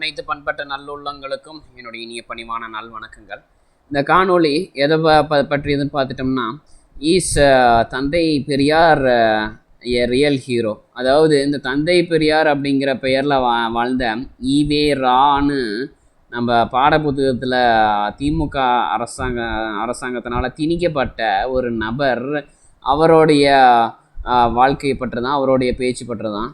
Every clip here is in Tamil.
அனைத்து பண்பட்ட நல்லுள்ளங்களுக்கும் என்னுடைய இனிய பணிவான நல் வணக்கங்கள். இந்த காணொளி எதை ப- ப- பற்றியதுன்னு பார்த்துட்டோம்னா ஈஸ் தந்தை பெரியார் ஏ ரியல் ஹீரோ அதாவது இந்த தந்தை பெரியார் அப்படிங்கிற பெயரில் வா வாழ்ந்த ஈவே ரான்னு நம்ம பாடப்புத்தகத்தில் திமுக அரசாங்க அரசாங்கத்தினால் திணிக்கப்பட்ட ஒரு நபர் அவருடைய வாழ்க்கை பற்றி தான் அவருடைய பேச்சு பற்றி தான்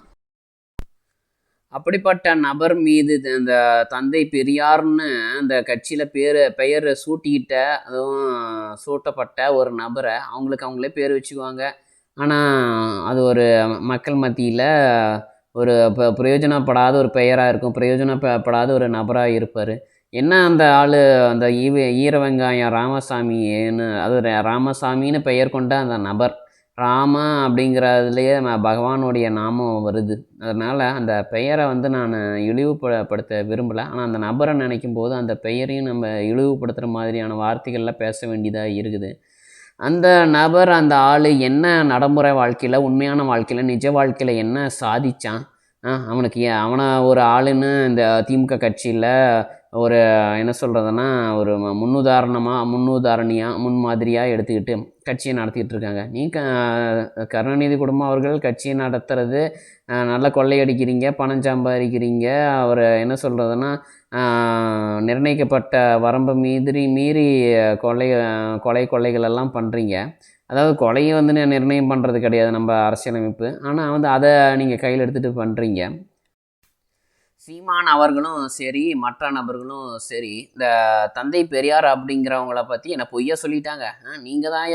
அப்படிப்பட்ட நபர் மீது இந்த தந்தை பெரியார்னு அந்த கட்சியில் பேர் பெயர் சூட்டிக்கிட்ட அதுவும் சூட்டப்பட்ட ஒரு நபரை அவங்களுக்கு அவங்களே பேர் வச்சுக்குவாங்க. ஆனால் அது ஒரு மக்கள் மத்தியில் ஒரு ப பிரயோஜனப்படாத ஒரு பெயராக இருக்கும். பிரயோஜனப்படாத ஒரு நபராக இருப்பார். என்ன அந்த ஆள் அந்த ஈவ ஈரவெங்காயம் ராமசாமின்னு அது ராமசாமின்னு பெயர் கொண்ட அந்த நபர் ராமா அப்படிங்கிறதுலையே நான் பகவானுடைய நாமம் வருது. அதனால் அந்த பெயரை வந்து நான் இழிவுபடுத்த விரும்பலை. ஆனால் அந்த நபரை நினைக்கும் போது அந்த பெயரையும் நம்ம இழிவுபடுத்துகிற மாதிரியான வார்த்தைகளில் பேச வேண்டியதாக இருக்குது. அந்த நபர் அந்த ஆள் என்ன நடைமுறை வாழ்க்கையில் உண்மையான வாழ்க்கையில் நிஜ வாழ்க்கையில் என்ன சாதித்தான் அவனுக்கு அவனை ஒரு ஆளுன்னு இந்த திமுக கட்சியில் ஒரு என்ன சொல்கிறதுனா ஒரு முன்னுதாரணமாக முன்னுதாரணியாக முன்மாதிரியாக எடுத்துக்கிட்டு கட்சியை நடத்திக்கிட்டு இருக்காங்க நீ க கருணாநிதி குடும்பம் அவர்கள் கட்சியை நடத்துறது நல்லா கொள்ளையடிக்கிறீங்க பணம் சம்பாதிக்கிறீங்க அவர் என்ன சொல்கிறதுனா நிர்ணயிக்கப்பட்ட வரம்பு மீறி மீறி கொலை கொலை கொள்ளைகளெல்லாம் பண்ணுறீங்க அதாவது கொலையை வந்து நிர்ணயம் பண்ணுறது கிடையாது நம்ம அரசியலமைப்பு. ஆனால் வந்து அதை நீங்கள் கையில் எடுத்துகிட்டு பண்ணுறீங்க சீமான் அவர்களும் சரி மற்ற நபர்களும் சரி இந்த தந்தை பெரியார் அப்படிங்கிறவங்கள பற்றி என்னை பொய்யா சொல்லிட்டாங்க. நீங்கள் தான்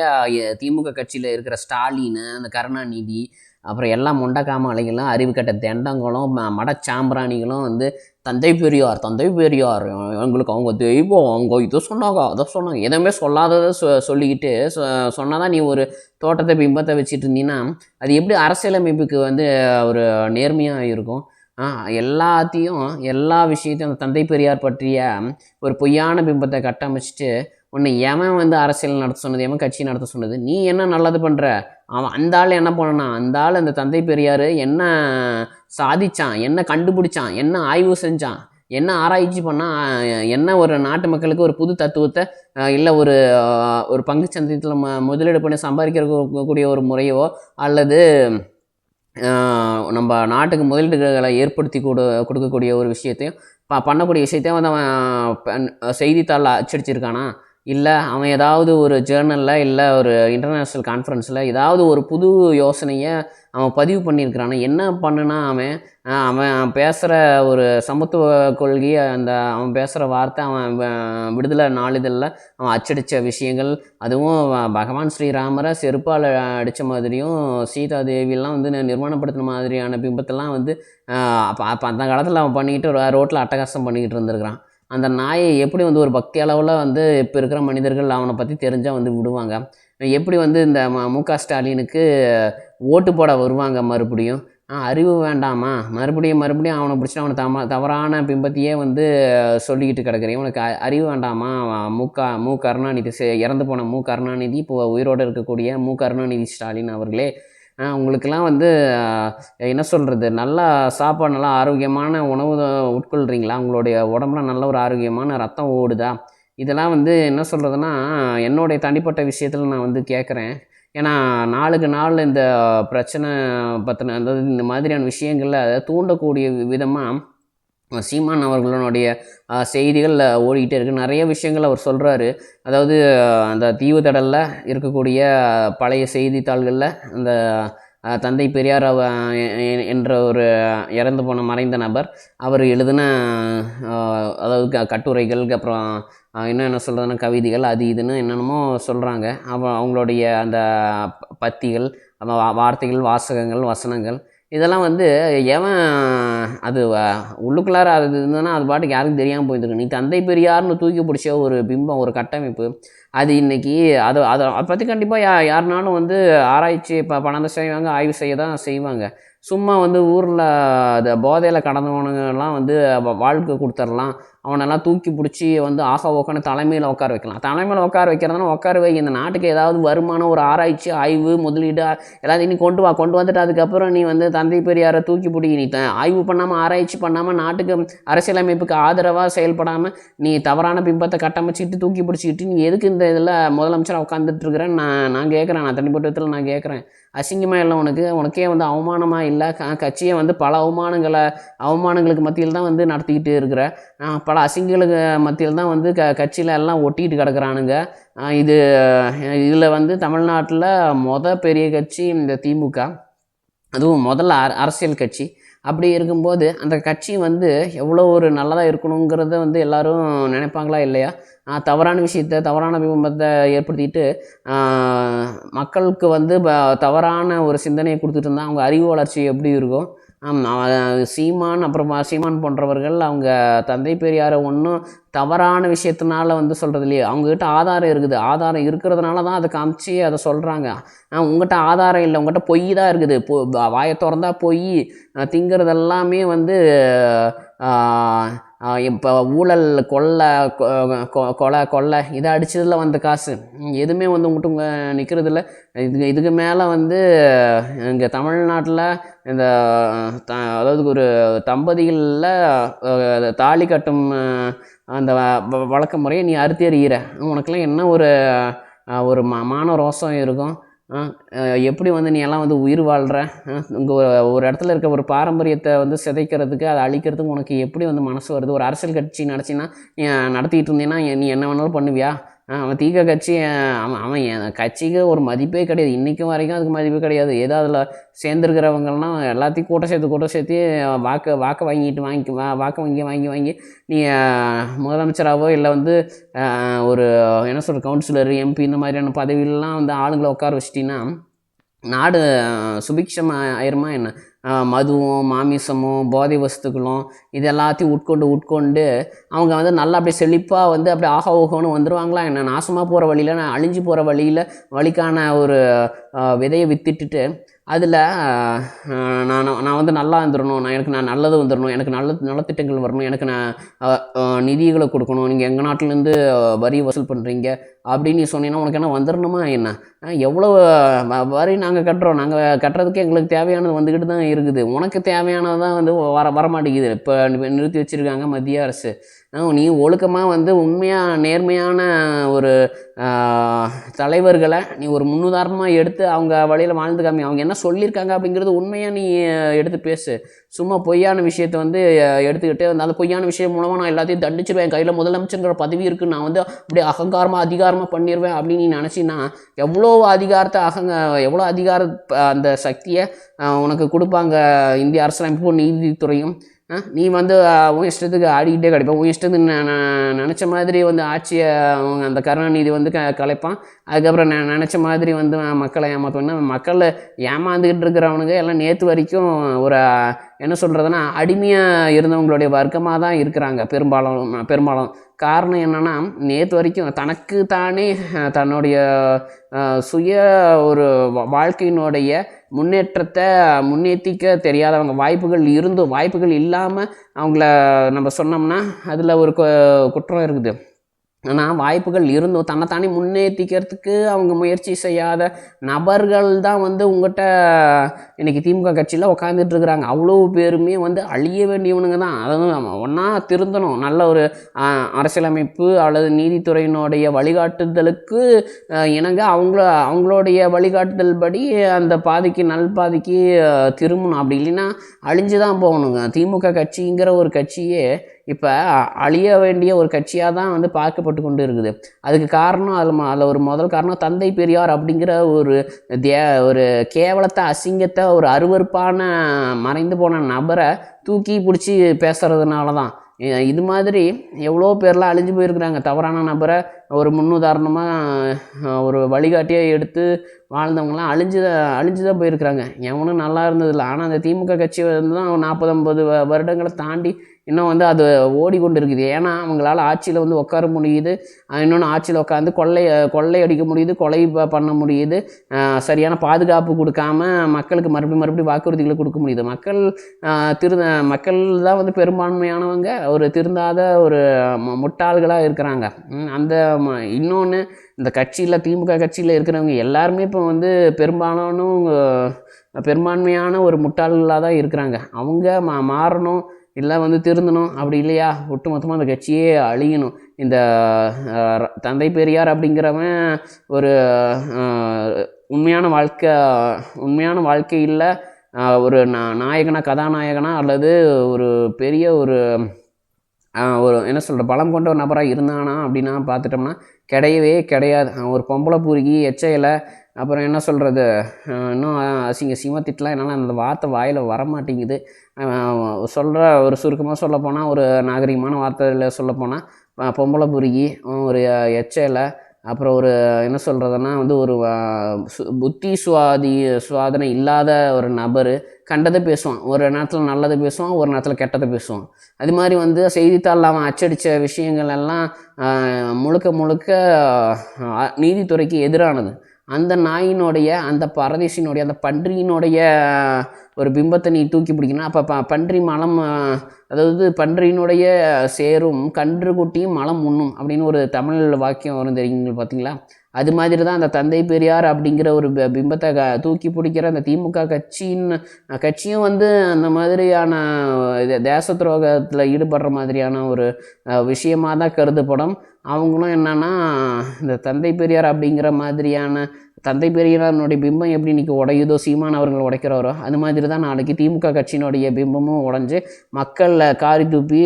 திமுக கட்சியில் இருக்கிற ஸ்டாலின் அந்த கருணாநிதி அப்புறம் எல்லா முண்டக்காமலைகளும் அறிவுக்கட்ட தெண்டங்களும் ம- மடச்சாம்பிராணிகளும் வந்து தந்தை பெரியார் தந்தை பெரியார் எங்களுக்கு அவங்க தெய்வம் அவங்க இதை சொன்னாங்க அதை சொன்னாங்க. எதுவுமே சொல்லாததை சொ சொல்லிக்கிட்டு சொ சொன்னால் தான் நீ ஒரு தோட்டத்தை பிம்பத்தை வச்சுட்டு இருந்தீங்கன்னா அது எப்படி அரசியலமைப்புக்கு வந்து ஒரு நேர்மையாக இருக்கும்? எல்லாத்தையும் எல்லா விஷயத்தையும் அந்த தந்தை பெரியார் பற்றிய ஒரு பொய்யான பிம்பத்தை கட்டமைச்சிட்டு உன்னை எவன் வந்து அரசியல் நடத்த சொன்னது எவன் கட்சி நடத்த சொன்னது நீ என்ன நல்லது பண்ணுற அவன் அந்த ஆள் என்ன பண்ணனா? அந்த ஆள் அந்த தந்தை பெரியார் என்ன சாதிச்சான்? என்ன கண்டுபிடிச்சான்? என்ன ஆய்வு செஞ்சான்? என்ன ஆராய்ச்சி பண்ணால் என்ன ஒரு நாட்டு மக்களுக்கு ஒரு புது தத்துவத்தை இல்லை ஒரு ஒரு பங்கு சந்தையத்தில் ம முதலீடு பண்ணி சம்பாதிக்கிற கூடிய ஒரு முறையோ அல்லது நம்ம நாட்டுக்கு முதலீடுகளை ஏற்படுத்தி கொடு கொடுக்கக்கூடிய ஒரு விஷயத்தையும் ப பண்ணக்கூடிய விஷயத்தையும் வந்து அவன் பன்- செய்தித்தாளில் அச்சடிச்சிருக்கானா? இல்லை அவன் ஏதாவது ஒரு ஜேர்னலில் இல்லை ஒரு இன்டர்நேஷ்னல் கான்ஃபரன்ஸில் ஏதாவது ஒரு புது யோசனையை அவன் பதிவு பண்ணியிருக்கிறானா? என்ன பண்ணுனா அவன்? அவன் பேசுகிற ஒரு சமத்துவ கொள்கை அந்த அவன் பேசுகிற வார்த்தை அவன் விடுதலை நாளிதழில் அவன் அச்சடித்த விஷயங்கள் அதுவும் பகவான் ஸ்ரீராமரை செருப்பால் அடித்த மாதிரியும் சீதா தேவியெல்லாம் வந்து நிர்மாணப்படுத்தின மாதிரியான பிம்பத்தெல்லாம் வந்து அப்போ அப்போ அந்த காலத்தில் அவன் பண்ணிக்கிட்டு ரோட்டில் அட்டகாசம் பண்ணிக்கிட்டு இருந்திருக்கிறான். அந்த நாயை எப்படி வந்து ஒரு பக்தி அளவில் வந்து இப்போ இருக்கிற மனிதர்கள் அவனை பற்றி தெரிஞ்சால் வந்து விடுவாங்க? எப்படி வந்து இந்த ம மு க ஸ்டாலினுக்கு ஓட்டு போட வருவாங்க மறுபடியும்? அறிவு வேண்டாமா? மறுபடியும் மறுபடியும் அவனை பிடிச்சிட்டு அவனை தம தவறான பிம்பத்தையே வந்து சொல்லிக்கிட்டு கிடக்குறேன். இவனுக்கு அறிவு வேண்டாமா? அவன் மு க மு கருணாநிதி செ- இறந்து போன மு கருணாநிதி இப்போ உயிரோடு இருக்கக்கூடிய மு கருணாநிதி ஸ்டாலின் அவர்களே உங்களுக்கெல்லாம் வந்து என்ன சொல்கிறது நல்லா சாப்பாடு நல்லா ஆரோக்கியமான உணவு உட்கொள்கிறீங்களா உங்களுடைய உடம்புல நல்ல ஒரு ஆரோக்கியமான ரத்தம் ஓடுதா? இதெல்லாம் வந்து என்ன சொல்கிறதுனா என்னுடைய தனிப்பட்ட விஷயத்தில் நான் வந்து கேட்குறேன் ஏன்னா நாளுக்கு நாள் இந்த பிரச்சனை பற்றின அதாவது இந்த மாதிரியான விஷயங்களில் அதை தூண்டக்கூடிய விதமாக சீமான் அவர்களுடைய செய்திகளில் செய்திகள் ஓடிக்கிட்டே இருக்குது நிறைய விஷயங்கள் அவர் சொல்கிறாரு அதாவது அந்த தீவு தடலில் இருக்கக்கூடிய பழைய செய்தித்தாள்களில் அந்த தந்தை பெரியார் என்ற ஒரு இறந்து போன மறைந்த நபர். அவர் எழுதின அதாவது க கட்டுரைகள் அப்புறம் என்னென்ன இன்னும் என்ன கவிதைகள் அது இதுன்னு என்னென்னமோ சொல்கிறாங்க அவ அவங்களுடைய அந்த பத்திகள் வா- வார்த்தைகள் வாசகங்கள் வசனங்கள் இதெல்லாம் வந்து எவன் அது உள்ளுக்குள்ளார அது இருந்ததுன்னா அது பாட்டுக்கு யாருக்கும் தெரியாமல் போயிருந்துருக்கு நீ தந்தை பெரியார்னு தூக்கி பிடிச்ச ஒரு பிம்பம் ஒரு கட்டமைப்பு அது இன்னைக்கு அது அதை அதை பற்றி கண்டிப்பாக யா யாருனாலும் வந்து ஆராய்ச்சி இப்போ பணத்தை செய்வாங்க ஆய்வு செய்ய தான் செய்வாங்க. சும்மா வந்து ஊரில் அந்த போதையில் கடந்தவனுங்கெல்லாம் வந்து வாழ்க்கை கொடுத்துர்லாம். அவனெல்லாம் தூக்கி பிடிச்சி வந்து ஆக ஓக்கான தலைமையில் உட்கார வைக்கலாம். தலைமையில் உட்கார வைக்கிறதுனா உட்கார வை இந்த நாட்டுக்கு ஏதாவது வருமானம் ஒரு ஆராய்ச்சி ஆய்வு முதலீடு எல்லாத்தையும் நீ கொண்டு வா கொண்டு வந்துட்டு அதுக்கப்புறம் நீ வந்து தந்தை பெரியாரை தூக்கி பிடி நீ த ஆய்வு பண்ணாமல் ஆராய்ச்சி பண்ணாமல் நாட்டுக்கு அரசியலமைப்புக்கு ஆதரவாக செயல்படாமல் நீ தவறான பிம்பத்தை கட்டமைச்சிட்டு தூக்கி பிடிச்சிக்கிட்டு நீ எதுக்கு இந்த இதில் முதலமைச்சராக உட்காந்துட்டு இருக்கிறேன்னு நான் நான் கேட்குறேன் நான் தனிப்பட்ட விதத்தில் நான் கேட்குறேன் அசிங்கமாக இல்லை உனக்கு. உனக்கே வந்து அவமானமாக இல்லை. க கட்சியை வந்து பல அவமானங்களை அவமானங்களுக்கு மத்தியில் தான் வந்து நடத்திக்கிட்டு இருக்கிற. ஆஹ் பல அசிங்களுக்கு மத்தியில் தான் வந்து க கட்சியில் எல்லாம் ஒட்டிகிட்டு கிடக்குறானுங்க. இது இதில் வந்து தமிழ்நாட்டில் மொத பெரிய கட்சி இந்த திமுக. அதுவும் முதல்ல அரசியல் கட்சி. அப்படி இருக்கும்போது அந்த கட்சி வந்து எவ்வளோ ஒரு நல்லதாக இருக்கணுங்கிறத வந்து எல்லாரும் நினைப்பாங்களா இல்லையா? தவறான விஷயத்த தவறான பிம்பத்தை ஏற்படுத்திட்டு மக்களுக்கு வந்து ப- தவறான ஒரு சிந்தனையை கொடுத்துட்டு இருந்தால் அவங்க அறிவு வளர்ச்சி எப்படி இருக்கும்? சீமான் அப்புறம் சீமான் போன்றவர்கள் அவங்க தந்தை பெரியாரை ஒன்றும் தவறான விஷயத்தினால வந்து சொல்கிறது இல்லையே. அவங்ககிட்ட ஆதாரம் இருக்குது. ஆதாரம் இருக்கிறதுனால தான் அதை காமிச்சு அதை சொல்கிறாங்க உங்கள்கிட்ட ஆதாரம் இல்லை. உங்கள்கிட்ட பொய் தான் இருக்குது. பொ வாயை திறந்தா பொய் திங்கிறது எல்லாமே வந்து இப்போ ஊழல் கொள்ளை கொ- கொ- கொலை கொள்ளை இதை அடிச்சதில் வந்த காசு. எதுவுமே வந்து உங்கள்கிட்ட நிற்கிறது இல்லை இதுக்கு இதுக்கு மேலே வந்து இங்கே தமிழ்நாட்டில் இந்த த அதாவது ஒரு தம்பதிகளில் தாலி கட்டும் அந்த வ- வ- வழக்க முறையை நீ அறுத்தி எறிகிற உனக்கெல்லாம் என்ன ஒரு ஒரு மா மான ரோசம் இருக்கும்? எப்படி வந்து நீ எல்லாம் வந்து உயிர் வாழ்கிற இங்கே ஒரு இடத்துல இருக்க ஒரு பாரம்பரியத்தை வந்து சிதைக்கிறதுக்கு அதை அழிக்கிறதுக்கு உனக்கு எப்படி வந்து மனசு வருது? ஒரு அரசியல் கட்சி நடத்தினா நீ நடத்திக்கிட்டு இருந்தீன்னா நீ என்ன வேணாலும் பண்ணுவியா? அவன் தீக கட்சி அவன் அவன் என் கட்சிக்கு ஒரு மதிப்பே கிடையாது. இன்றைக்கும் வரைக்கும் அதுக்கு மதிப்பே கிடையாது. ஏதோ அதில் சேர்ந்துருக்கிறவங்கலாம் எல்லாத்தையும் கூட்ட சேர்த்து கூட்ட சேர்த்து வாக்கு வாக்கு வாங்கிட்டு வாங்கி வா வாக்கு வாங்கி வாங்கி வாங்கி நீ முதலமைச்சராகவோ இல்லை வந்து ஒரு என்ன சொல்கிற கவுன்சிலர் எம்பி இந்த மாதிரியான பதவியிலலாம் வந்து ஆளுங்களை உட்கார வச்சிட்டின்னா நாடு சுபிக்ஷம் ஆயிருமா என்ன? மதுவும் மாமிசமும் போதை வஸ்துக்களும் இது எல்லாத்தையும் உட்கொண்டு உட்கொண்டு அவங்க வந்து நல்லா அப்படியே செழிப்பாக வந்து அப்படியே ஆக ஓகோன்னு வந்துடுவாங்களா என்ன? நாசமாக போகிற வழியில் அழிஞ்சு போகிற வழியில் வழிக்கான ஒரு விதையை வித்துட்டுட்டு அதில் நான் நான் வந்து நல்லா இருந்துடணும் நான் எனக்கு நான் நல்லது வந்துடணும் எனக்கு நல்ல நலத்திட்டங்கள் வரணும். எனக்கு நான் நிதிகளை கொடுக்கணும். நீங்கள் எங்கள் நாட்டிலேருந்து வரி வசூல் பண்ணுறீங்க அப்படின்னு நீ சொன்னீங்கன்னா உனக்கு என்ன வந்துடணுமா என்ன? எவ்வளோ வரி நாங்கள் கட்டுறோம். நாங்கள் கட்டுறதுக்கு எங்களுக்கு தேவையானது வந்துக்கிட்டு தான் இருக்குது. உனக்கு தேவையானது தான் வந்து வர வரமாட்டேங்குது. இப்போ நிறுத்தி வச்சுருக்காங்க மத்திய அரசு. நீ ஒழுக்கமாக வந்து உண்மையாக நேர்மையான ஒரு தலைவர்களை நீ ஒரு முன்னுதாரணமாக எடுத்து அவங்க வழியில் வாழ்ந்து காமி. அவங்க என்ன சொல்லியிருக்காங்க அப்படிங்கிறது உண்மையாக நீ எடுத்து பேசு. சும்மா பொய்யான விஷயத்தை வந்து எடுத்துக்கிட்டு அந்த பொய்யான விஷயம் மூலமாக நான் எல்லாத்தையும் தண்டிச்சிருவேன். என் கையில் முதலமைச்சருங்கிற பதவி இருக்குது நான் வந்து அப்படியே அகங்காரமாக அதிகாரமாக பண்ணிடுவேன் அப்படின்னு நீ நினச்சின்னா எவ்வளோ அதிகாரத்தை அகங்க எவ்வளோ அதிகார அந்த சக்தியை உனக்கு கொடுப்பாங்க இந்திய அரசியலமைப்பு நீதித்துறையும். நீ வந்து உன் இஷ்டத்துக்கு ஆடிக்கிட்டே கிடைப்பேன் உன் இஷ்டத்துக்கு நான் நினச்ச மாதிரி வந்து ஆட்சியை அவங்க அந்த கருணாநிதி வந்து க கலைப்பான். அதுக்கப்புறம் நான் நினச்ச மாதிரி வந்து மக்களை ஏமாற்றுவேன்னா மக்களை ஏமாந்துக்கிட்டு இருக்கிறவனுங்க எல்லாம் நேற்று வரைக்கும் ஒரு என்ன சொல்கிறதுனா அடிமையாக இருந்தவங்களுடைய வர்க்கமாக தான் இருக்கிறாங்க பெரும்பாலும் பெரும்பாலும். காரணம் என்னென்னா நேற்று வரைக்கும் தனக்கு தானே தன்னுடைய சுய ஒரு வாழ்க்கையினுடைய முன்னேற்றத்தை முன்னேற்றிக்க தெரியாதவங்க வாய்ப்புகள் இருந்தும் வாய்ப்புகள் இல்லாமல் அவங்கள நம்ம சொன்னோம்னா அதில் ஒரு கு- குற்றம் இருக்குது. ஆனால் வாய்ப்புகள் இருந்தும் தன்னைத்தானே முன்னேற்றிக்கிறதுக்கு அவங்க முயற்சி செய்யாத நபர்கள் தான் வந்து உங்கள்கிட்ட இன்றைக்கி திமுக கட்சியில் உட்காந்துட்டு இருக்கிறாங்க. அவ்வளோ பேருமே வந்து அழிய வேண்டியவனுங்க தான். அதாவது ஒன்றா திருந்தணும் நல்ல ஒரு அரசியலமைப்பு அல்லது நீதித்துறையினுடைய வழிகாட்டுதலுக்கு இணங்க அவங்கள அவங்களுடைய வழிகாட்டுதல் படி அந்த பாதிக்கு நல் பாதிக்கு திரும்பணும். அப்படி இல்லைன்னா அழிஞ்சு தான் போகணுங்க. திமுக கட்சிங்கிற ஒரு கட்சியே இப்போ அழிய வேண்டிய ஒரு கட்சியாக தான் வந்து பார்க்கப்பட்டு கொண்டு இருக்குது அதுக்கு காரணம் அதில் அதில் ஒரு முதல் காரணம் தந்தை பெரியார் அப்படிங்கிற ஒரு தே ஒரு கேவலத்தை அசிங்கத்தை ஒரு அருவருப்பான மறைந்து போன நபரை தூக்கி பிடிச்சி பேசுறதுனால தான் இது மாதிரி எவ்வளோ பேர்லாம் அழிஞ்சு போயிருக்கிறாங்க. தவறான நபரை ஒரு முன்னுதாரணமாக ஒரு வழிகாட்டியாக எடுத்து வாழ்ந்தவங்களாம் அழிஞ்சு தான் அழிஞ்சு தான் போயிருக்கிறாங்க. எவனும் நல்லா இருந்ததில்லை. ஆனால் அந்த திமுக கட்சி வந்து தான் நாற்பது ஐம்பது வருடங்களை தாண்டி இன்னும் வந்து அது ஓடிக்கொண்டு இருக்குது ஏன்னா அவங்களால ஆட்சியில் வந்து உட்கார முடியுது. இன்னொன்று ஆட்சியில் உட்காந்து கொள்ளை கொள்ளை அடிக்க முடியுது கொலை பண்ண முடியுது. சரியான பாதுகாப்பு கொடுக்காம மக்களுக்கு மறுபடியும் மறுபடியும் வாக்குறுதிகளை கொடுக்க முடியுது. மக்கள் திரு மக்கள் தான் வந்து பெரும்பான்மையானவங்க. ஒரு திருந்தாத ஒரு முட்டாள்களாக இருக்கிறாங்க. அந்த இன்னொன்று இந்த கட்சியில் திமுக கட்சியில் இருக்கிறவங்க எல்லாருமே இப்போ வந்து பெரும்பாலானும் பெரும்பான்மையான ஒரு முட்டாள்களாக தான் இருக்கிறாங்க. அவங்க மா மாறணும். இல்லை வந்து திருந்தணும். அப்படி இல்லையா? ஒட்டுமொத்தமாக அந்த கட்சியே அழியணும். இந்த தந்தை பெரியார் அப்படிங்கிறவன் ஒரு உண்மையான வாழ்க்கை உண்மையான வாழ்க்கையில் ஒரு நா- நாயகனா கதாநாயகனா அல்லது ஒரு பெரிய ஒரு ஒரு என்ன சொல்கிற பலம் கொண்ட ஒரு நபராக இருந்தானா அப்படின்னா பார்த்துட்டோம்னா கிடையவே கிடையாது. ஒரு பொம்பளை பூரிக்கி எச்சையில் அப்புறம் என்ன சொல்கிறது இன்னும் அசிங்க அசிங்கமாக திட்டலாம் என்னால் அந்த வார்த்தை வாயில் வரமாட்டேங்குது. சொல்கிற ஒரு சுருக்கமாக சொல்லப்போனால் ஒரு நாகரிகமான வார்த்தையில் சொல்லப்போனால் பொம்பளை புருகி ஒரு எச்சையில் அப்புறம் ஒரு என்ன சொல்கிறதுனா வந்து ஒரு சு- புத்தி சுவாதி சுவாதனை இல்லாத ஒரு நபர் கண்டதை பேசுவான். ஒரு நேரத்தில் நல்லதை பேசுவான் ஒரு நேரத்தில் கெட்டதை பேசுவான். அது மாதிரி வந்து செய்தித்தாளில் அவன் அச்சடித்த விஷயங்கள் எல்லாம் முழுக்க முழுக்க நீதித்துறைக்கு எதிரானது. அந்த நாயினுடைய அந்த பரதேசினுடைய அந்த பன்றியினுடைய ஒரு பிம்பத்தை நீ தூக்கி பிடிக்கணும். அப்போ ப பன்றி மலம் அதாவது பன்றியினுடைய சேரும் கன்று குட்டியும் மலம் உண்ணும் அப்படின்னு ஒரு தமிழ் வாக்கியம் வரும் தெரியுங்க பார்த்தீங்களா? அது மாதிரி தான் அந்த தந்தை பெரியார் அப்படிங்கிற ஒரு பிம்பத்தை க தூக்கி பிடிக்கிற அந்த திமுக கட்சின்னு கட்சியும் வந்து அந்த மாதிரியான இது தேச துரோகத்தில் ஈடுபடுற மாதிரியான ஒரு விஷயமாக தான் கருதப்படும். அவங்களும் என்னன்னா இந்த தந்தை பெரியார் அப்படிங்கிற மாதிரியான தந்தை பெரியாரனுடைய பிம்பம் எப்படி இன்றைக்கி உடையுதோ சீமான் அவர்கள் உடைக்கிறாரோ அது மாதிரி தான் நாளைக்கு திமுக கட்சியினுடைய பிம்பமும் உடஞ்சி மக்களில் காரி தூப்பி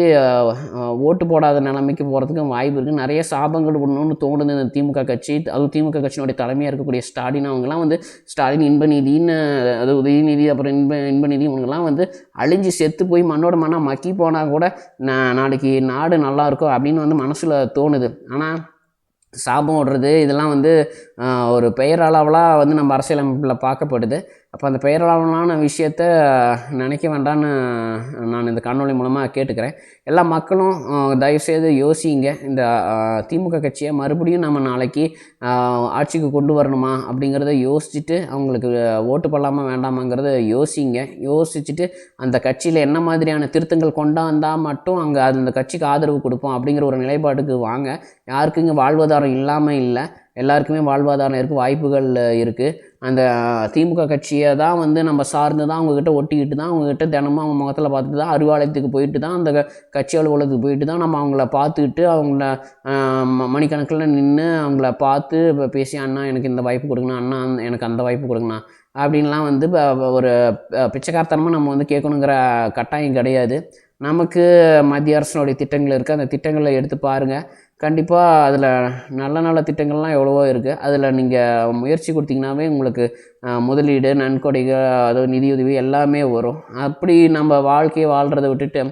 ஓட்டு போடாத நிலைமைக்கு போகிறதுக்கு வாய்ப்பு இருக்குது நிறைய சாபங்கள் ஒன்றுன்னு தோணுது இந்த திமுக கட்சி. அதுவும் திமுக கட்சியினுடைய தலைமையாக இருக்கக்கூடிய ஸ்டாலின் அவங்கெல்லாம் வந்து ஸ்டாலின் இன்பநிதின்னு அது உதயநிதி அப்புறம் இன்ப இன்பநிதி இவங்கெல்லாம் வந்து அழிஞ்சு செத்து போய் மண்ணோட மண்ணாக மக்கி போனால் கூட நான் நாளைக்கு நாடு நல்லாயிருக்கும் அப்படின்னு வந்து மனசில் தோணுது. ஆனால் சாபம் விடுறது இதெல்லாம் வந்து ஒரு ஒரு பெயரளவலாக வந்து நம்ம அரசியலமைப்பில் பார்க்கப்படுது. அப்போ அந்த பெயரளவிலான விஷயத்த நினைக்க வேண்டான்னு நான் இந்த காணொலி மூலமாக கேட்டுக்கிறேன். எல்லா மக்களும் தயவுசெய்து யோசிங்க. இந்த திமுக கட்சியை மறுபடியும் நம்ம நாளைக்கு ஆட்சிக்கு கொண்டு வரணுமா அப்படிங்கிறத யோசிச்சுட்டு அவங்களுக்கு ஓட்டு போடலாமா வேண்டாமாங்கிறத யோசிங்க. யோசிச்சுட்டு அந்த கட்சியில் என்ன மாதிரியான திருத்தங்கள் கொண்டாந்தால் மட்டும் அங்கே அந்த கட்சிக்கு ஆதரவு கொடுப்போம் அப்படிங்கிற ஒரு நிலைப்பாட்டுக்கு வாங்க. யாருக்குங்க வாழ்வாதாரம் இல்லாமல் இல்லை. எல்லாருக்குமே வாழ்வாதாரம் இருக்குது வாய்ப்புகள் இருக்குது அந்த திமுக கட்சியை தான் வந்து நம்ம சார்ந்து தான் அவங்கக்கிட்ட ஒட்டிக்கிட்டு தான் அவங்கக்கிட்ட தினமும் அவங்க முகத்தில் பார்த்துட்டு தான் அறிவாலயத்துக்கு போயிட்டு தான் அந்த கட்சி அலுவலகத்துக்கு போயிட்டு தான் நம்ம அவங்கள பார்த்துக்கிட்டு அவங்கள ம- மணிக்கணக்கில் நின்று அவங்கள பார்த்து பேசி அண்ணா எனக்கு இந்த வாய்ப்பு கொடுங்கண்ணா அண்ணா அந்த- எனக்கு அந்த வாய்ப்பு கொடுங்கண்ணா. அப்படின்லாம் வந்து ஒரு பிச்சைக்காரத்தனமாக நம்ம வந்து கேட்கணுங்கிற கட்டாயம் கிடையாது. நமக்கு மத்திய அரசினுடைய திட்டங்கள் இருக்குது அந்த திட்டங்களை எடுத்து பாருங்கள் கண்டிப்பாக அதில் நல்ல நல்ல திட்டங்கள்லாம் எவ்வளவோ இருக்குது அதில் நீங்கள் முயற்சி கொடுத்தீங்கன்னாவே உங்களுக்கு முதலீடு நன்கொடைகள் அதாவது நிதியுதவி எல்லாமே வரும். அப்படி நம்ம வாழ்க்கையை வாழ்கிறத விட்டுட்டு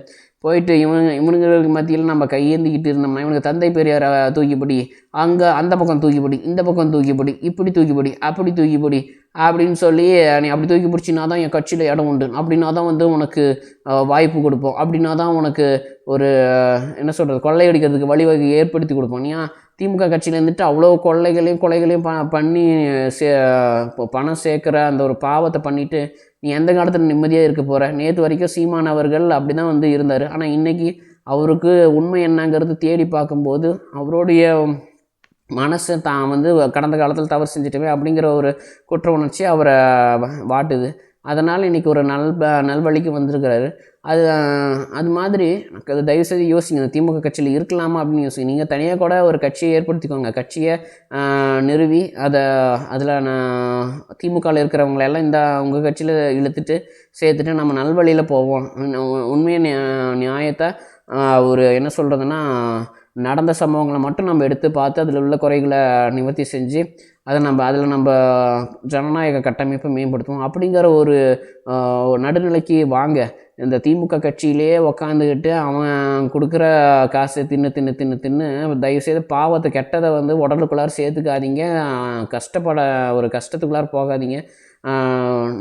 போயிட்டு இவங்க இவனுங்களுக்கு மத்தியில் நம்ம கையேந்திக்கிட்டு இருந்தோம்னா இவனுக்கு தந்தை பெரியார் தூக்கிப்படி தூக்கிப்பிடி அங்கே அந்த பக்கம் தூக்கிப்பிடி இந்த பக்கம் தூக்கிப்பிடி இப்படி தூக்கிப்பிடி அப்படி தூக்கிப்பிடி அப்படின்னு சொல்லி நீ அப்படி தூக்கி பிடிச்சினா தான் என் கட்சியில் இடம் உண்டு. அப்படின்னா தான் வந்து உனக்கு வாய்ப்பு கொடுப்போம். அப்படின்னா தான் உனக்கு ஒரு என்ன சொல்கிறது கொள்ளையடிக்கிறதுக்கு வழிவகை ஏற்படுத்தி கொடுப்போம். நீ திமுக கட்சியில் இருந்துட்டு அவ்வளோ கொள்ளைகளையும் கொலைகளையும் ப பண்ணி சே இப்போ பணம் சேர்க்குற அந்த ஒரு பாவத்தை பண்ணிட்டு நீ எந்த காலத்தில் நிம்மதியாக இருக்க போகிற நேற்று வரைக்கும் சீமான் அவர்கள் அப்படி தான் வந்து இருந்தார். ஆனால் இன்னைக்கு அவருக்கு உண்மை என்னங்கிறது தேடி பார்க்கும்போது அவருடைய மனசு தான் வந்து கடந்த காலத்தில் தவறு செஞ்சிட்டவே அப்படிங்கிற ஒரு குற்ற உணர்ச்சி அவரை வாட்டுது. அதனால் இன்றைக்கி ஒரு நல் நல்வழிக்கு வந்திருக்கிறாரு. அது அது மாதிரி அது தயவுசெய்து யோசிங்க. திமுக கட்சியில் இருக்கலாமா அப்படின்னு யோசிங்க. நீங்கள் தனியாக கூட ஒரு கட்சியை ஏற்படுத்திக்கோங்க. கட்சியை நிறுவி அதை அதில் நான் திமுகவில் இருக்கிறவங்களெல்லாம் இந்த உங்கள் கட்சியில் இழுத்துட்டு சேர்த்துட்டு நம்ம நல்வழியில் போவோம். உண்மையை நியா- நியாயத்தை ஒரு என்ன சொல்கிறதுன்னா நடந்த சம்பவங்களை மட்டும் நம்ம எடுத்து பார்த்து அதில் உள்ள குறைகளை நிவர்த்தி செஞ்சு அதை நம்ம அதில் நம்ம ஜனநாயக கட்டமைப்பை மேம்படுத்துவோம். அப்படிங்கிற ஒரு நடுநிலைக்கு வாங்க. இந்த திமுக கட்சியிலேயே உக்காந்துக்கிட்டு அவன் கொடுக்குற காசு தின்னு தின்னு தின்னு தின்னு தயவுசெய்து பாவத்தை கெட்டதை வந்து உடலுக்குள்ளார சேர்த்துக்காதீங்க. கஷ்டப்பட ஒரு கஷ்டத்துக்குள்ளார போகாதீங்க.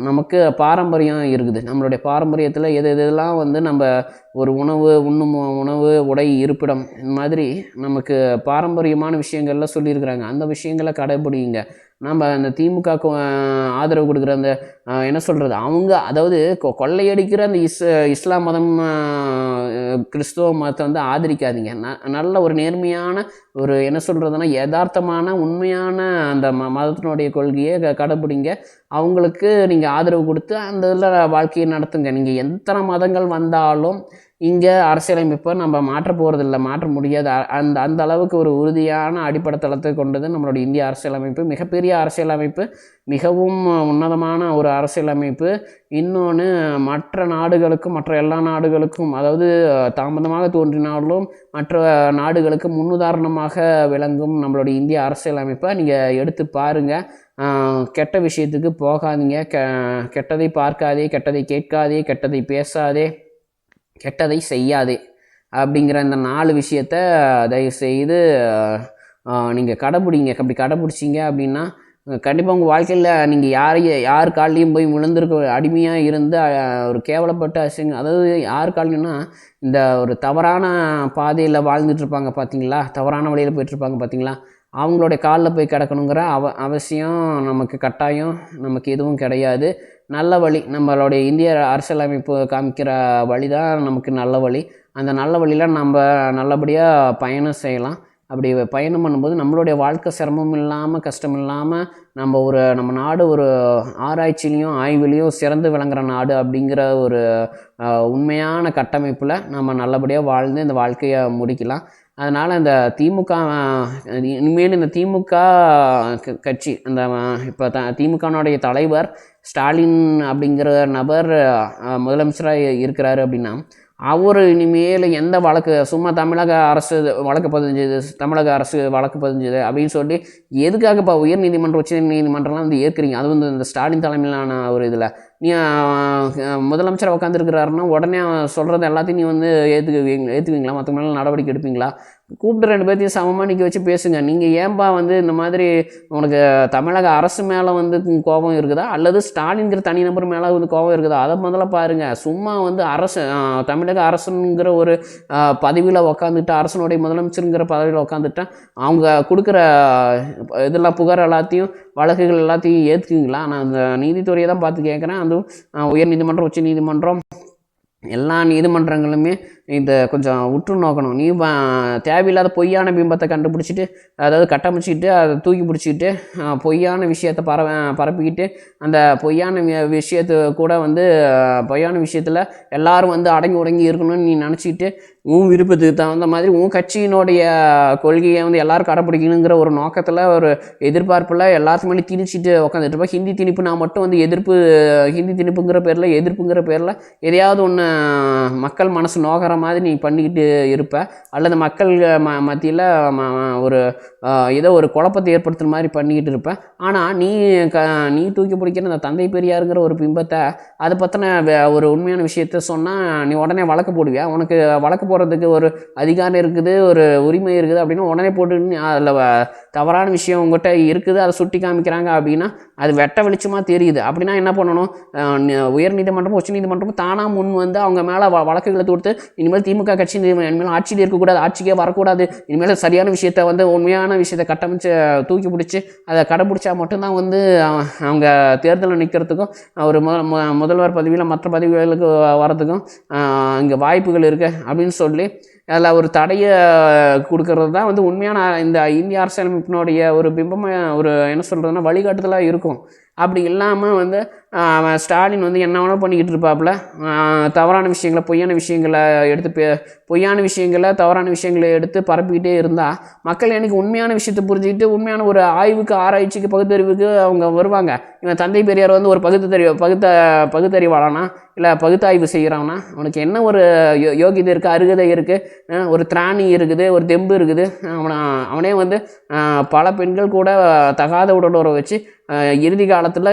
நமக்கு பாரம்பரியம் இருக்குது. நம்மளுடைய பாரம்பரியத்தில் எது எதெல்லாம் வந்து நம்ம ஒரு உணவு உண்ணும் உணவு உடை இருப்பிடம் இந்த மாதிரி நமக்கு பாரம்பரியமான விஷயங்கள்லாம் சொல்லியிருக்கிறாங்க. அந்த விஷயங்களை கடைபிடிங்க. நம்ம அந்த திமுக ஆதரவு கொடுக்குற அந்த என்ன சொல்கிறது அவங்க அதாவது கொ- கொள்ளையடிக்கிற அந்த இஸ் இஸ்லாம் மதம் கிறிஸ்துவ மதத்தை வந்து ஆதரிக்காதீங்க. ந நல்ல ஒரு நேர்மையான ஒரு என்ன சொல்கிறதுனா யதார்த்தமான உண்மையான அந்த ம மதத்தினுடைய கொள்கையை க கடைப்பிடிங்க அவங்களுக்கு நீங்கள் ஆதரவு கொடுத்து அந்த இதில் வாழ்க்கையை நடத்துங்க. நீங்கள் எத்தனை மதங்கள் வந்தாலும் இங்கே அரசியலமைப்பை நம்ம மாற்ற போகிறதில்ல மாற்ற முடியாது. அந்த அந்த அளவுக்கு ஒரு உறுதியான அடிப்படை தளத்தை கொண்டது நம்மளுடைய இந்திய அரசியலமைப்பு. மிகப்பெரிய அரசியலமைப்பு மிகவும் உன்னதமான ஒரு அரசியலமைப்பு. இன்னொன்று மற்ற நாடுகளுக்கும் மற்ற எல்லா நாடுகளுக்கும் அதாவது தாமதமாக தோன்றினாலும் மற்ற நாடுகளுக்கு முன்னுதாரணமாக விளங்கும் நம்மளுடைய இந்திய அரசியலமைப்பை நீங்கள் எடுத்து பாருங்கள் கெட்ட விஷயத்துக்கு போகாதீங்க. கெ கெட்டதை பார்க்காதே கெட்டதை கேட்காதே கெட்டதை பேசாதே. கெட்டதை செய்யாதே. அப்படிங்கிற இந்த நாலு விஷயத்த தயவுசெய்து நீங்கள் கடைப்பிடிங்க அப்படி கடைப்பிடிச்சிங்க அப்படின்னா கண்டிப்பாக உங்கள் வாழ்க்கையில் நீங்கள் யாரையும் யார் கால்லையும் போய் விழுந்திருக்க அடிமையாக இருந்து ஒரு கேவலப்பட்ட அசிங்க அதாவது யார் கால்லையும்னா இந்த ஒரு தவறான பாதையில் வாழ்ந்துட்டுருப்பாங்க பார்த்தீங்களா தவறான வழியில் போயிட்டுருப்பாங்க பார்த்தீங்களா அவங்களுடைய காலில் போய் கிடக்கணுங்கிற அவ அவசியம் நமக்கு கட்டாயம் நமக்கு எதுவும் கிடையாது. நல்ல வழி. நம்மளுடைய இந்திய அரசியலமைப்பு காமிக்கிற வழி தான் நமக்கு நல்ல வழி. அந்த நல்ல வழியில் நம்ம நல்லபடியாக பயணம் செய்யலாம். அப்படி பயணம் பண்ணும்போது நம்மளுடைய வாழ்க்கை சிரமம் இல்லாமல் கஷ்டம் இல்லாமல் நம்ம ஒரு நம்ம நாடு ஒரு ஆராய்ச்சிலையும் ஆய்வுலேயும் சிறந்து விளங்குற நாடு அப்படிங்கிற ஒரு உண்மையான கட்டமைப்பில் நம்ம நல்லபடியாக வாழ்ந்து இந்த வாழ்க்கையை முடிக்கலாம். அதனால் இந்த திமுக இனிமேல் இந்த திமுக க- கட்சி அந்த இப்போ த திமுகனுடைய தலைவர் ஸ்டாலின் அப்படிங்கிற நபர் முதலமைச்சராக இருக்கிறாரு அப்படின்னா அவர் இனிமேல் எந்த வழக்கு சும்மா தமிழக அரசு வழக்கு பதிஞ்சது தமிழக அரசு வழக்கு பதிஞ்சது அப்படின்னு சொல்லி எதுக்காக இப்போ உயர் நீதிமன்றம் உச்ச நீதிமன்றம்லாம் வந்து ஏற்கிறீங்க? அது வந்து இந்த ஸ்டாலின் தலைமையிலான ஒரு இதில். நீ முதலமைச்சர் உட்காந்துருக்கிறாருன்னா உடனே சொல்கிறது எல்லாத்தையும் நீ வந்து ஏற்றுக்குவீங்க ஏற்றுக்குவீங்களா மற்ற மேலே நடவடிக்கை எடுப்பீங்களா? கூப்பிட்டு ரெண்டு பேர்த்தையும் சமமாக நிற்க வச்சு பேசுங்க. நீங்கள் ஏன்பா வந்து இந்த மாதிரி உனக்கு தமிழக அரசு மேலே வந்து கோபம் இருக்குதா? அல்லது ஸ்டாலின்கிற தனிநபர் மேலே வந்து கோபம் இருக்குதா? அதை முதல்ல பாருங்கள் சும்மா வந்து அரசு தமிழக அரசுங்கிற ஒரு பதவியில் உக்காந்துட்டு அரசனுடைய முதலமைச்சருங்கிற பதவியில் உக்காந்துட்டா அவங்க கொடுக்குற இதெல்லாம் புகார் எல்லாத்தையும் வழக்குகள் எல்லாத்தையும் ஏற்றுக்குங்களா நான் அந்த நீதித்துறையை தான் பார்த்து கேட்குறேன் அதுவும் உயர்நீதிமன்றம் உயர் நீதிமன்றம் உச்ச நீதிமன்றம் எல்லா நீதிமன்றங்களுமே இதை கொஞ்சம் உற்று நோக்கணும். நீ தேவையில்லாத பொய்யான பிம்பத்தை கண்டுபிடிச்சிட்டு அதாவது கட்டமைச்சிக்கிட்டு அதை தூக்கி பிடிச்சிக்கிட்டு பொய்யான விஷயத்தை பரவ பரப்பிக்கிட்டு அந்த பொய்யான விஷயத்து கூட வந்து பொய்யான விஷயத்தில் எல்லோரும் வந்து அடங்கி உடங்கி இருக்கணும்னு நீ நினச்சிக்கிட்டு உன் விருப்பத்துக்கு தகுந்த மாதிரி உன் கட்சியினுடைய கொள்கையை வந்து எல்லாரும் கடைப்பிடிக்கணுங்கிற ஒரு நோக்கத்தில் ஒரு எதிர்பார்ப்பில் எல்லாத்துக்கு மேலே திணிச்சிட்டு உட்காந்துட்டு இருப்போம் ஹிந்தி திணிப்பு நான் மட்டும் வந்து எதிர்ப்பு ஹிந்தி திணிப்புங்கிற பேரில் எதிர்ப்புங்கிற பேரில் எதையாவது ஒன்று மக்கள் மனசு நோகிற மாதிரி நீ பண்ணிக்கிட்டு இருப்ப. அல்லது மக்கள் ம மத்தியில் ஒரு ஏதோ ஒரு குழப்பத்தை ஏற்படுத்துகிற மாதிரி பண்ணிக்கிட்டு இருப்பேன். ஆனால் நீ க நீ தூக்கி பிடிக்கிற அந்த தந்தை பெரியாருங்கிற ஒரு பிம்பத்தை அதை பற்றின ஒரு உண்மையான விஷயத்த சொன்னால் நீ உடனே வழக்கு போடுவியா? உனக்கு வழக்கு போடுறதுக்கு ஒரு அதிகாரம் இருக்குது ஒரு உரிமை இருக்குது அப்படின்னு உடனே போட்டு அதில் தவறான விஷயம் உங்கள்கிட்ட இருக்குது அதை சுட்டி காமிக்கிறாங்க அப்படின்னா அது வெட்ட வெளிச்சமாக தெரியுது. அப்படின்னா என்ன பண்ணணும்? அஹ் நி- உயர் நீதிமன்றமும் உச்ச நீதிமன்றமும் தானாக முன் வந்து அவங்க மேலே வ வழக்குகளை தொடுத்து இனிமேல் திமுக கட்சி இனிமேல் ஆட்சியில் இருக்கக்கூடாது ஆட்சிக்கே வரக்கூடாது இனிமேல் சரியான விஷயத்த வந்து உண்மையான விஷயத்தை கட்டமைச்சு தூக்கி பிடிச்சி அதை கடைப்பிடிச்சா மட்டும்தான் வந்து அவங்க தேர்தலில் நிற்கிறதுக்கும் ஒரு மு மு- முதல்வர் பதவியில் மற்ற பதவிகளுக்கு வரதுக்கும் இங்கே வாய்ப்புகள் இருக்குது அப்படின்னு சொல்லி அதில் ஒரு தடையை கொடுக்கறது தான் வந்து உண்மையான இந்த இந்திய அரசியலமைப்பினுடைய ஒரு பிம்பமாக ஒரு என்ன சொல்கிறதுனா வழிகாட்டுதலாக இருக்கும். அப்படி இல்லாமல் வந்து அவன் ஸ்டாலின் வந்து என்ன வேணால் பண்ணிக்கிட்டு இருப்பாப்புல. தவறான விஷயங்களை பொய்யான விஷயங்களை எடுத்து பே பொய்யான விஷயங்களை தவறான விஷயங்களை எடுத்து பரப்பிக்கிட்டே இருந்தால் மக்கள் எனக்கு உண்மையான விஷயத்தை புரிஞ்சுக்கிட்டு உண்மையான ஒரு ஆய்வுக்கு ஆராய்ச்சிக்கு பகுத்தறிவுக்கு அவங்க வருவாங்க. இவன் தந்தை பெரியார் வந்து ஒரு பகுத்தறிவு பகுத்த பகுத்தறிவாளனா? இல்லை பகுத்தாய்வு செய்கிறான்னா அவனுக்கு என்ன ஒரு யோ யோகிதை இருக்குது அருகதை இருக்குது ஒரு திராணி இருக்குது ஒரு தெம்பு இருக்குது. அவனை அவனே வந்து பல பெண்கள் கூட தகாத உடலுறவை வச்சு இறுதி காலத்தில்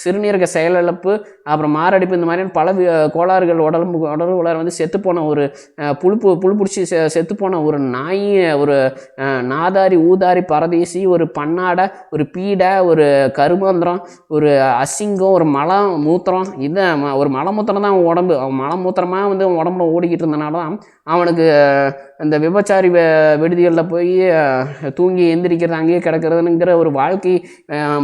சிறுநீர் இருக்க செயலிழப்பு அப்புறம் மாரடைப்பு இந்த மாதிரியான பல வி- கோளாறுகள் உடம்பு உடல் உலர் வந்து செத்துப்போன ஒரு புழுப்பு புழு பிடிச்சி செ செத்துப்போன ஒரு நாய் ஒரு நாதாரி ஊதாரி பரதேசி ஒரு பன்னாடை ஒரு பீடை ஒரு கருமந்திரம் ஒரு அசிங்கம் ஒரு மலம் மூத்திரம் இதை ம- ஒரு மலமூத்திரம் தான் அவன் உடம்பு. அவன் மலமூத்திரமாக வந்து அவன் உடம்புல ஓடிக்கிட்டு இருந்தனால தான் அவனுக்கு இந்த விபச்சாரி வெ விடுதிகளில் போய் தூங்கி எந்திரிக்கிறது அங்கேயே கிடக்கிறதுங்கிற ஒரு வாழ்க்கை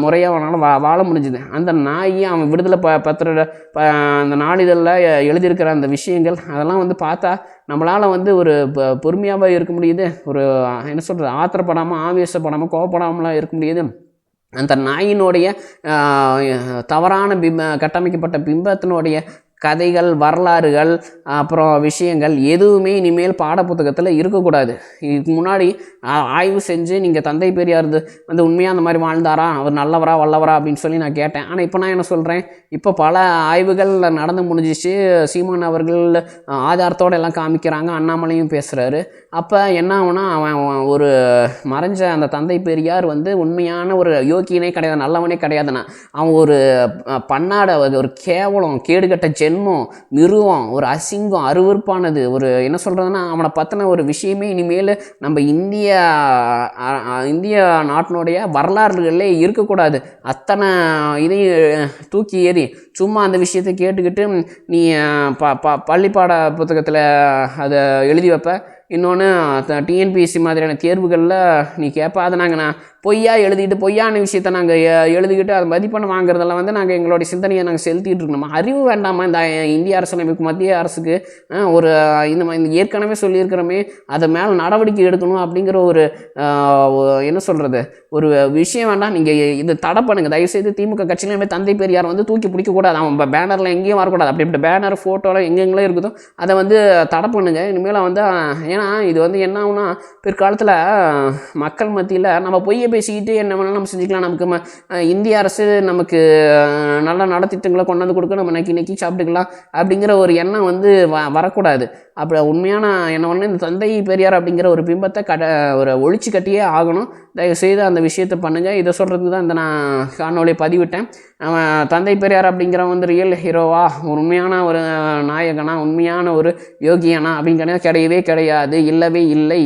முறையாக அவனால் வா வாழ முடிஞ்சுது. அந்த நாய் அவன் விடுதலை ப பத்திர ப அந்த நாளிதழில் எழுதியிருக்கிற அந்த விஷயங்கள் அதெல்லாம் வந்து பார்த்தா நம்மளால் வந்து ஒரு பொறுமையாகவே இருக்க முடியுது. ஒரு என்ன சொல்கிறது ஆத்திரப்படாமல் ஆவேசப்படாமல் கோவப்படாமலாம் இருக்க முடியுது. அந்த நாயினுடைய தவறான பிம்ப கட்டமைக்கப்பட்ட பிம்பத்தினுடைய கதைகள் வரலாறுகள் அப்புறம் விஷயங்கள் எதுவுமே இனிமேல் பாடப்புத்தகத்தில் இருக்கக்கூடாது. இதுக்கு முன்னாடி ஆய்வு செஞ்சு நீங்கள் தந்தை பெரியார் வந்து உண்மையாக அந்த மாதிரி வாழ்ந்தாரா? அவர் நல்லவரா வல்லவரா அப்படின்னு சொல்லி நான் கேட்டேன். ஆனால் இப்போ நான் என்ன சொல்கிறேன் இப்போ பல ஆய்வுகள் நடந்து முடிஞ்சிச்சு. சீமான் அவர்கள் ஆதாரத்தோடு ஆதாரத்தோட எல்லாம் காமிக்கிறாங்க. அண்ணாமலையும் பேசுகிறாரு அப்போ என்ன ஆகுனா அவன் அவன் ஒரு மறைஞ்ச அந்த தந்தை பெரியார் வந்து உண்மையான ஒரு யோக்கியனே கிடையாது நல்லவனே கிடையாதுண்ணா அவன் ஒரு பன்னாட ஒரு- ஒரு கேவலம் கேடுகட்ட ஜென்மம் நிறுவம் ஒரு அசிங்கம் அருவருப்பானது. ஒரு என்ன சொல்கிறதுனா அவனை பற்றின ஒரு விஷயமே இனிமேல் நம்ம இந்திய இந்திய நாட்டினுடைய வரலாறுகளே இருக்கக்கூடாது. அத்தனை இதையும் தூக்கி ஏறி சும்மா அந்த விஷயத்தை கேட்டுக்கிட்டு நீ ப ப பள்ளிப்பாட புத்தகத்தில் அதை எழுதி வைப்ப. இன்னொன்று டிஎன்பிஎஸ்சி மாதிரியான தேர்வுகளில் நீ கேட்ப அதை நாங்கள் நான் பொய்யா எழுதிட்டு பொய்யான விஷயத்தை நாங்கள் எழுதிக்கிட்டு அது மதிப்பெண் வாங்குறதெல்லாம் வந்து நாங்கள் எங்களுடைய சிந்தனையை நாங்கள் செலுத்திட்டு இருக்கணுமா? அறிவு வேண்டாமா? இந்த இந்திய அரசியலமைப்பு மத்திய அரசுக்கு ஒரு இந்த மாதிரி இந்த ஏற்கனவே சொல்லியிருக்கிறோமே அதை மேலே நடவடிக்கை எடுக்கணும் அப்படிங்கிற ஒரு என்ன சொல்கிறது ஒரு விஷயம் வேண்டாம். நீங்கள் இது தடை பண்ணுங்கள் தயவுசெய்து திமுக கட்சியிலுமே தந்தை பெரியார் வந்து தூக்கி பிடிக்கக்கூடாது. அவன் பேனரில் எங்கேயும் வரக்கூடாது. அப்படி இப்படி பேனர் ஃபோட்டோலாம் எங்கெங்கெல்லாம் இருக்குதோ அதை வந்து தடை பண்ணுங்க. இனிமேல் வந்து ஏன்னா இது வந்து என்ன ஆகுனா பிற்காலத்தில் மக்கள் மத்தியில் நம்ம பொய்யை பேசிக்கிட்டு என்ன வேணாலும் நம்ம செஞ்சுக்கலாம். நமக்கு இந்திய அரசு நமக்கு நல்ல நலத்திட்டங்களை கொண்டு வந்து கொடுக்க நம்ம நக்கி நக்கி சாப்பிட்டுக்கலாம் அப்படிங்கிற ஒரு எண்ணம் வந்து வ வரக்கூடாது. அப்படி உண்மையான என்ன ஒன்று இந்த தந்தை பெரியார் அப்படிங்கிற ஒரு பிம்பத்தை கட ஒரு ஒழிச்சு கட்டியே ஆகணும். தயவுசெய்து அந்த விஷயத்தை பண்ணுங்கள் இதை சொல்கிறதுக்கு தான் இந்த நான் காணொலியை பதிவிட்டேன். அவன் தந்தை பெரியார் அப்படிங்கிறவன் வந்து ரியல் ஹீரோவா ஒரு உண்மையான ஒரு நாயகனா உண்மையான ஒரு யோகியானா அப்படிங்கிறது கிடையவே கிடையாது. இல்லவே இல்லை.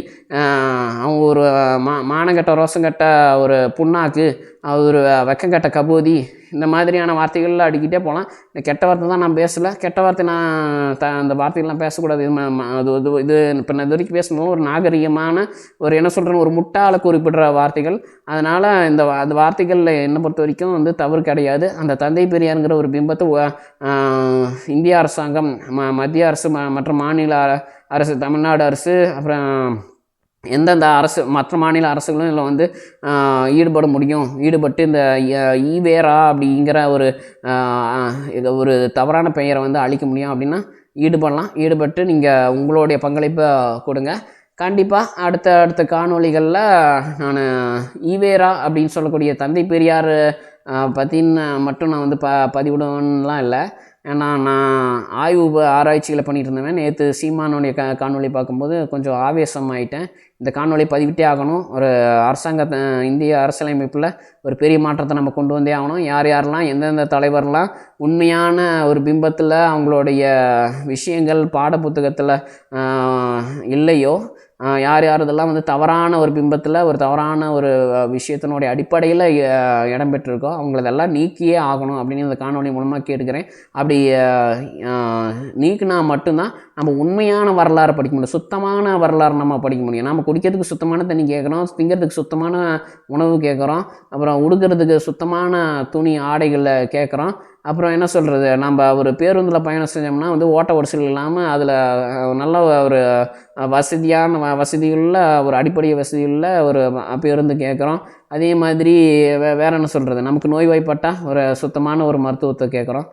அவங்க அவன் ஒரு மா மானங்கட்ட ரோசங்கட்ட ஒரு புண்ணாக்கு. ஒரு வெக்கங்கட்ட கபோதி. இந்த மாதிரியான வார்த்தைகள்லாம் அடிக்கிட்டே போகலாம். இந்த கெட்ட வார்த்தை தான் நான் பேசலை. கெட்ட வார்த்தை நான் த அந்த வார்த்தைகள்லாம் பேசக்கூடாது. இது அது இது இது இப்போ நான் இது வரைக்கும் பேசணும் ஒரு நாகரிகமான ஒரு என்ன சொல்கிறேன் ஒரு முட்டாள குறிப்பிடுற வார்த்தைகள். அதனால் இந்த அந்த வார்த்தைகளில் என்னை பொறுத்த வரைக்கும் வந்து தவறு கிடையாது. அந்த தந்தை பெரியாருங்கிற ஒரு பிம்பத்தை இந்திய அரசாங்கம் ம மத்திய அரசு ம மற்ற மாநில அரசு தமிழ்நாடு அரசு அப்புறம் எந்தெந்த அரசு மற்ற மாநில அரசுகளும் இதில் வந்து ஈடுபட முடியும். ஈடுபட்டு இந்த ஈவேரா அப்படிங்கிற ஒரு இது ஒரு தவறான பெயரை வந்து அழிக்க முடியும் அப்படின்னா ஈடுபடலாம். ஈடுபட்டு நீங்கள் உங்களுடைய பங்களிப்பை கொடுங்க. கண்டிப்பாக அடுத்த அடுத்த காணொளிகளில் நான் ஈவேரா அப்படின்னு சொல்லக்கூடிய தந்தை பெரியார் பற்றின மட்டும் நான் வந்து ப பதிவிடுவேன்லாம் இல்லை. ஏன்னா நான் ஆய்வு ஆராய்ச்சிகளை பண்ணிகிட்டு இருந்தவன் நேற்று சீமானுடைய க காணொலி பார்க்கும்போது கொஞ்சம் ஆவேசமாயிட்டேன். இந்த காணொலி பதிவிட்டே ஆகணும். ஒரு அரசாங்கத்தை இந்திய அரசியலமைப்பில் ஒரு பெரிய மாற்றத்தை நம்ம கொண்டு வந்தே ஆகணும். யார் யாரெல்லாம் எந்தெந்த தலைவர்லாம் உண்மையான ஒரு பிம்பத்தில் அவங்களுடைய விஷயங்கள் பாடப்புத்தகத்தில் இல்லையோ யார் யார் இதெல்லாம் வந்து தவறான ஒரு பிம்பத்தில் ஒரு தவறான ஒரு விஷயத்தினுடைய அடிப்படையில் அஹ், இடம் பெற்றிருக்கோ அவங்களதெல்லாம் நீக்கியே ஆகணும் அப்படின்னு இந்த காணொலி மூலமாக கேட்டுக்கிறேன். அப்படி நீக்கினா மட்டும்தான் நம்ம உண்மையான வரலாறு படிக்க முடியும். சுத்தமான வரலாறு நம்ம படிக்க முடியும். நம்ம குடிக்கிறதுக்கு சுத்தமான தண்ணி கேட்குறோம் திங்கிறதுக்கு சுத்தமான உணவு கேட்குறோம் அப்புறம் உடுக்கிறதுக்கு சுத்தமான துணி ஆடைகளை கேட்குறோம். அப்புறம் என்ன சொல்கிறது நம்ம ஒரு பேருந்தில் பயணம் செஞ்சோம்னா வந்து ஓட்ட ஒடிசல் இல்லாமல் அதில் நல்ல ஒரு வசதியான வ- வசதியுள்ள ஒரு அடிப்படை வசதியுள்ள ஒரு பேருந்து கேட்குறோம். அதே மாதிரி வே வேறு என்ன சொல்கிறது நமக்கு நோய்வாய்ப்பட்டால் ஒரு சுத்தமான ஒரு மருத்துவத்தை கேட்குறோம்.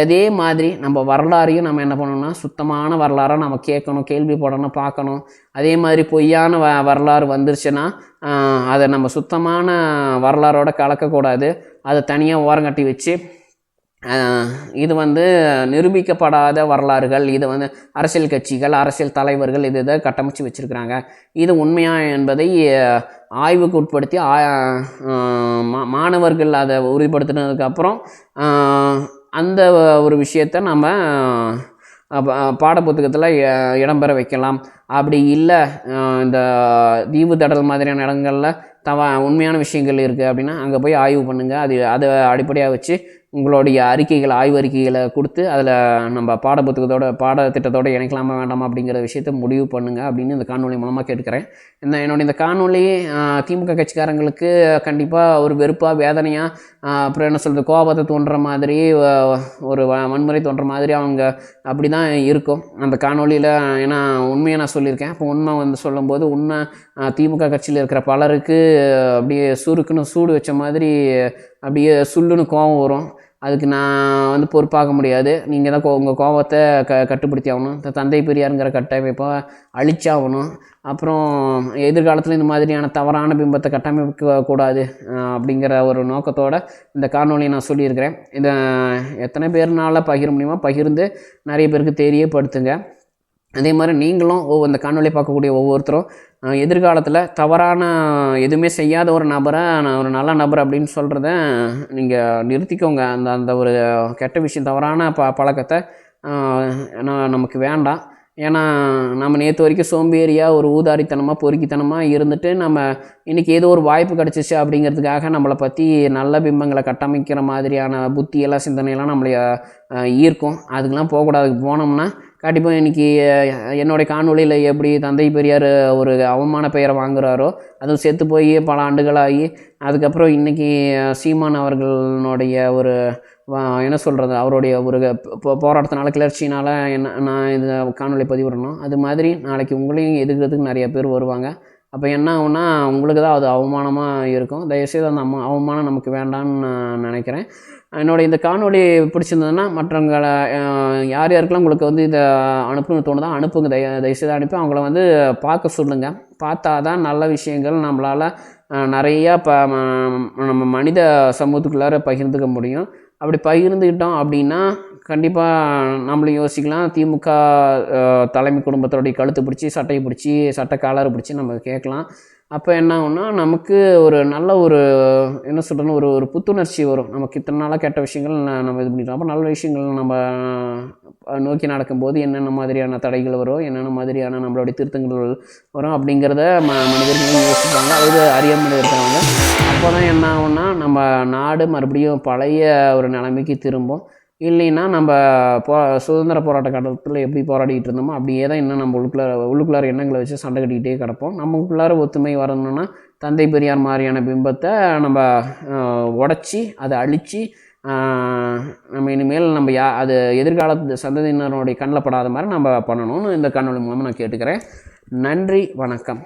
அதே மாதிரி நம்ம வரலாறையும் நம்ம என்ன பண்ணணும்னா சுத்தமான வரலாறாக நம்ம கேட்கணும் கேள்விப்படணும் பார்க்கணும். அதே மாதிரி பொய்யான வ வரலாறு வந்துருச்சுன்னா அதை நம்ம சுத்தமான வரலாறோடு கலக்கக்கூடாது. அதை தனியாக ஓரங்கட்டி வச்சு இது வந்து நிரூபிக்கப்படாத வரலாறுகள் இது வந்து அரசியல் கட்சிகள் அரசியல் தலைவர்கள் இது இதை கட்டமைச்சு வச்சுருக்கிறாங்க. இது உண்மையா என்பதை ஆய்வுக்கு உட்படுத்தி ஆ- மா- மாணவர்கள் அதை உறுதிப்படுத்தினதுக்கப்புறம் அந்த ஒரு விஷயத்தை நம்ம பாடப்புத்தகத்தில் இடம்பெற வைக்கலாம். அப்படி இல்லை இந்த தீவு தடல் மாதிரியான இடங்களில் தவ உண்மையான விஷயங்கள் இருக்குது அப்படின்னா அங்கே போய் ஆய்வு பண்ணுங்கள் அது அதை அடிப்படையாக வச்சு உங்களுடைய அறிக்கைகள் ஆய்வு அறிக்கைகளை கொடுத்து அதில் நம்ம பாடப்புத்தகத்தோட பாடத்திட்டத்தோட இணைக்கலாமா வேண்டாமா அப்படிங்கிற விஷயத்த முடிவு பண்ணுங்கள் அப்படின்னு இந்த காணொலி மூலமாக கேட்குறேன் இந்த என்னுடைய இந்த காணொலி திமுக கட்சிக்காரங்களுக்கு கண்டிப்பாக ஒரு வெறுப்பாக வேதனையாக அப்புறம் என்ன சொல்கிறது கோபத்தை தோன்ற மாதிரி ஒரு வ- வன்முறை தோன்ற மாதிரி அவங்க அப்படி தான் இருக்கும். அந்த காணொலியில் ஏன்னா உண்மையை நான் சொல்லியிருக்கேன். அப்போ உண்மை வந்து சொல்லும்போது உண்மை திமுக கட்சியில் இருக்கிற பலருக்கு அப்படியே சுருக்குன்னு சூடு வச்ச மாதிரி அப்படியே சுள்ளுன்னு கோபம் வரும். அதுக்கு நான் வந்து பொறுப்பாக முடியாது. நீங்கள் தான் கோ- உங்கள் கோபத்தை க கட்டுப்படுத்தி ஆகணும். இந்த தந்தை பெரியாருங்கிற கட்டமைப்பை அழிச்சாகணும் அப்புறம் எதிர்காலத்தில் இந்த மாதிரியான தவறான பிம்பத்தை கட்டமைக்க கூடாது அப்படிங்கிற ஒரு நோக்கத்தோட இந்த காணொலியை நான் சொல்லியிருக்கிறேன். இதை எத்தனை பேர்னால பகிர முடியுமோ பகிர்ந்து நிறைய பேருக்கு தெரியப்படுத்துங்க. அதே மாதிரி நீங்களும் ஓ இந்த காணொலி பார்க்கக்கூடிய ஒவ்வொருத்தரும் எதிர்காலத்தில் தவறான எதுவுமே செய்யாத ஒரு நபரை நான் ஒரு நல்ல நபர் அப்படின்னு சொல்கிறத நீங்கள் நிறுத்திக்கோங்க. அந்த அந்த ஒரு கெட்ட விஷயம் தவறான ப பழக்கத்தை நான் நமக்கு வேண்டாம். ஏன்னா நம்ம நேற்று வரைக்கும் சோம்பேறியாக ஒரு ஊதாரித்தனமாக பொறுக்கித்தனமாக இருந்துட்டு நம்ம இன்றைக்கி ஏதோ ஒரு வாய்ப்பு கிடச்சிச்சு அப்படிங்கிறதுக்காக நம்மளை பற்றி நல்ல பிம்பங்களை கட்டமைக்கிற மாதிரியான புத்தியெல்லாம் சிந்தனையெல்லாம் நம்மளை ஈர்க்கும். அதுக்கெலாம் போகக்கூடாது. போனோம்னா கண்டிப்பாக இன்றைக்கி என்னுடைய காணொலியில் எப்படி தந்தை பெரியார் ஒரு அவமான பெயரை வாங்குறாரோ அதுவும் செத்து போய் பல ஆண்டுகளாகி அதுக்கப்புறம் இன்றைக்கி சீமான் அவர்களுடைய ஒரு என்ன சொல்கிறது அவருடைய ஒரு போராட்டத்தினால கிளர்ச்சினால் என்ன நான் இது காணொலி பதிவிடணும் அது மாதிரி நாளைக்கு உங்களையும் எதுக்கிறதுக்கு நிறைய பேர் வருவாங்க. அப்போ என்ன ஆகுனா உங்களுக்கு தான் அது அவமானமாக இருக்கும். தயவுசெய்து அந்த அம்மா அவமானம் நமக்கு வேண்டாம்னு நான் நினைக்கிறேன். என்னோடய இந்த காணொலி பிடிச்சிருந்ததுன்னா மற்றவங்களை யார் யாருக்கெல்லாம் உங்களுக்கு வந்து இதை அனுப்பணும்னு தோணுதோ அனுப்புங்க. தய தயவுசெய்து அனுப்பி அவங்கள வந்து பார்க்க சொல்லுங்கள் பார்த்தா தான் நல்ல விஷயங்கள் நம்மளால் நிறையா ப நம்ம மனித சமூகத்துக்குள்ளார பகிர்ந்துக்க முடியும். அப்படி பகிர்ந்துக்கிட்டோம் அப்படின்னா கண்டிப்பாக நம்மளும் யோசிக்கலாம். திமுக தலைமை குடும்பத்தோடைய கழுத்து பிடிச்சி சட்டையை பிடிச்சி சட்டை காலரை பிடிச்சி நம்ம கேட்கலாம். அப்போ என்ன ஆகும்னா நமக்கு ஒரு நல்ல ஒரு என்ன சொல்கிறேன்னு ஒரு ஒரு புத்துணர்ச்சி வரும். நமக்கு இத்தனை நாளாக கெட்ட விஷயங்கள் நம்ம இது பண்ணிட்டோம். அப்போ நல்ல விஷயங்கள் நம்ம நோக்கி நடக்கும்போது என்னென்ன மாதிரியான தடைகள் வரும் என்னென்ன மாதிரியான நம்மளுடைய திருத்தங்கள் வரும் அப்படிங்கிறத ம மனிதர்களும் யோசிப்பாங்க. அதாவது அறியாமல் இருக்கிறாங்க அப்போ தான் என்ன ஆகும்னா நம்ம நாடு மறுபடியும் பழைய ஒரு நிலைமைக்கு திரும்பும். இல்லைன்னா நம்ம போ சுதந்திர போராட்ட காலத்தில் எப்படி போராடிட்டு இருந்தோமோ அப்படியே தான் இன்னும் நம்ம உள்ளுக்குள்ளார உள்ளுக்குள்ளார எண்ணங்களை வச்சு சண்டை கட்டிக்கிட்டே கிடப்போம். நமக்குள்ளார ஒத்துமை வரணும்னா தந்தை பெரியார் மாதிரியான பிம்பத்தை நம்ம உடச்சி அதை அழித்து நம்ம இனிமேல் நம்ம யா அது எதிர்கால சந்ததியினருடைய கண்ணில் படாத மாதிரி நம்ம பண்ணணும்னு இந்த கண்ணொளி மூலமாக நான் கேட்டுக்கிறேன். நன்றி வணக்கம்.